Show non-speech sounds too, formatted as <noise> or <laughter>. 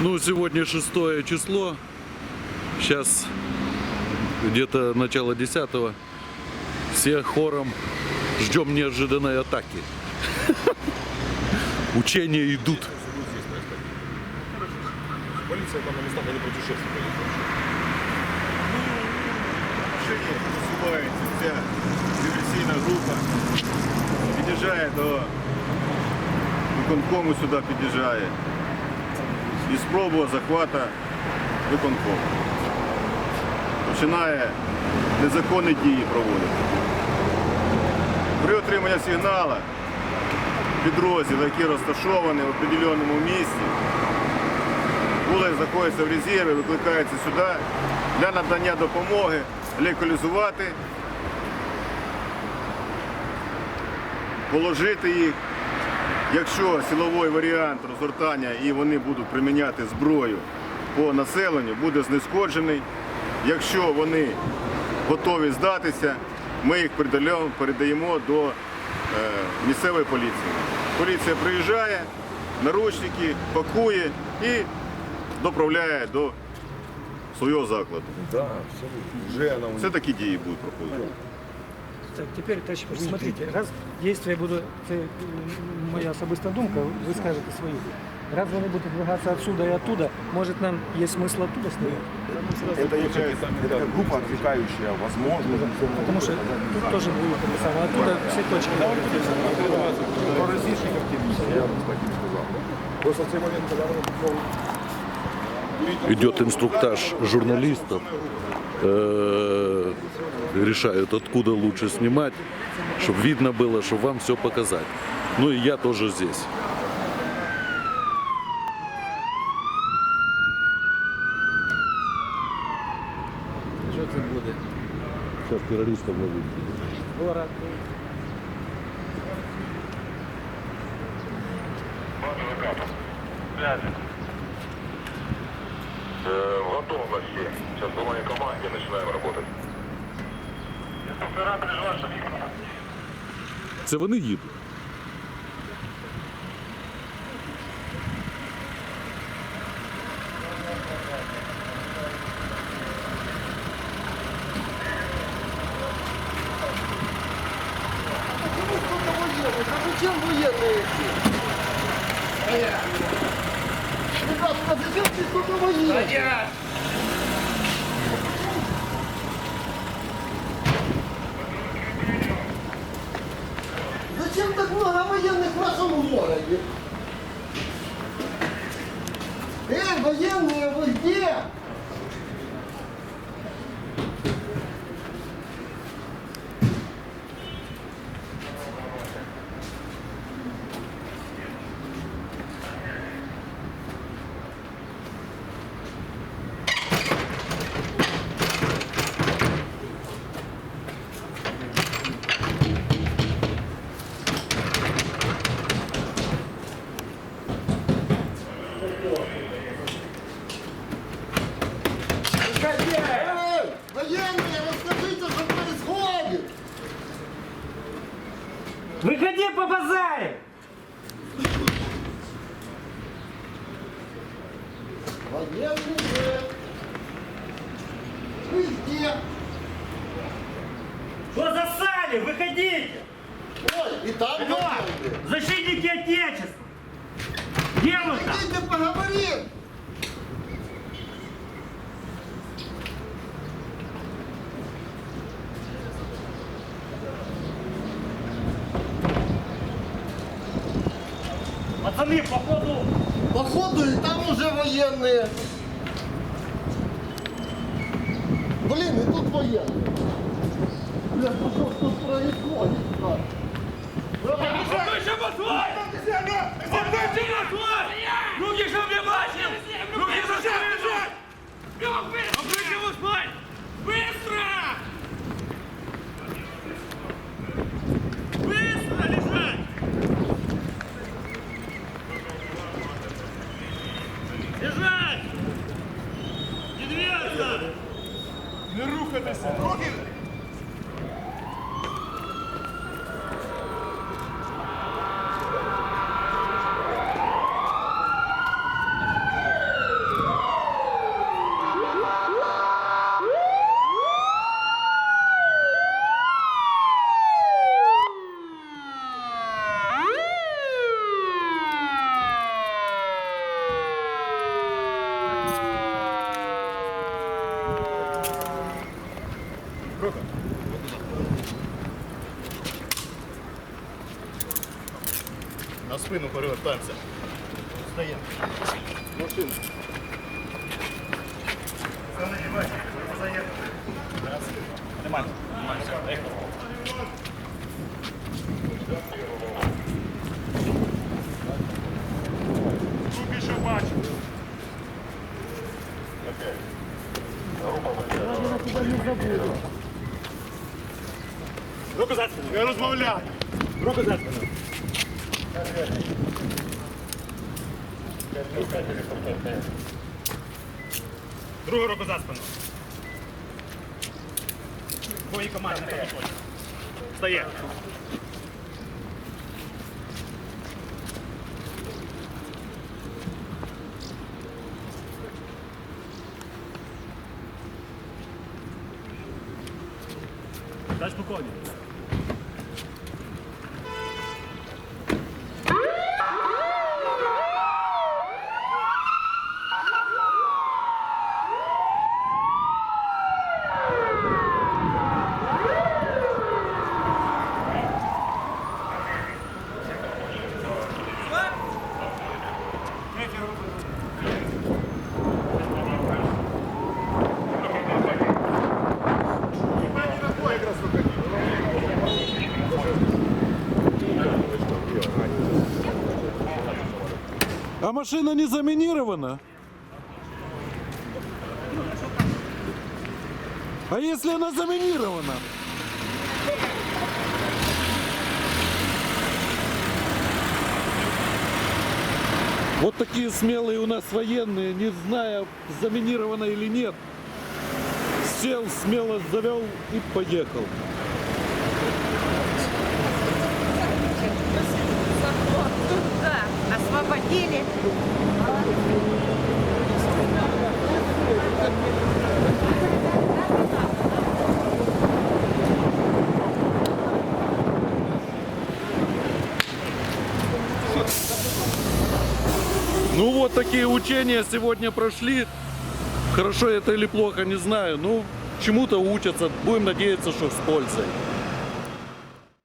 Ну, сегодня шестое число. Сейчас где-то начало десятого. Все хором ждем неожиданной атаки. <laughs> Учения идут. Полиция там на местах они путешествуют. машині просувається ця диверсійна група, під'їжджає до виконкому сюди під'їжджає. І спроба захвата виконкому. Починає незаконні дії проводити. При отриманні сигнала підрозділ, який розташований в определеному місці, вулик знаходиться в резерві, викликається сюди для надання допомоги локалізувати, положити їх. Якщо силовий варіант розгортання і вони будуть приміняти зброю по населенню, буде знешкоджений. Якщо вони готові здатися, ми їх передаємо, до е, місцевої поліції. Поліція приїжджає, наручники, пакує і доправляє до свого закладу. Це такі дії будуть проходити. Так, теперь, товарищ смотрите, раз действия будут, м, моя особиста думка, ви скажете свою. Раз вони будуть двигатися отсюда и оттуда, может нам есть смысл оттуда снимать? Это, это, это как группа отвлекающая, возможно. Потому что тут тоже будет это самое, оттуда все точки. Про различников я таким сказал. Просто в цей момент, когда вони Идет инструктаж журналистов. Э, решают, откуда лучше снимать, чтобы видно было, чтобы вам все показать. Ну и я тоже здесь. Що це буде? Сейчас террористов ловить. Город. Э, в готовности. Сейчас по моей команде начинаем работать. Це вони їдуть. Зачем военные эти? Ребята, а зачем здесь только военные? Зачем так много военных в нашем городе? Эй, военные, вы Вы где? Что засали? Выходите! Ой, и там военные. Защитники Отечества! Где вы там? Хотите поговорить? Пацаны, походу, Походу и там уже военные. Блин, и тут военные. Бля, ну что ж тут происходит? а? Руки, чтобы я бачил! Руки, за что лежать? Не рухатися! Руки! На спину перевертаємося. Встаємо. Машину. Руку за спину. Не розмовляй. Руку за спину. Другу руку за спину. Твої команди на підході. Встає. Дай спокійно. Машина не заминирована? А если она заминирована? Вот такие смелые у нас военные, не зная, заминировано или нет. Сел, смело завел и поехал. Ну вот такие учения сегодня прошли. Хорошо это или плохо, не знаю. Ну, чему-то учатся. Будем надеяться, что с пользой.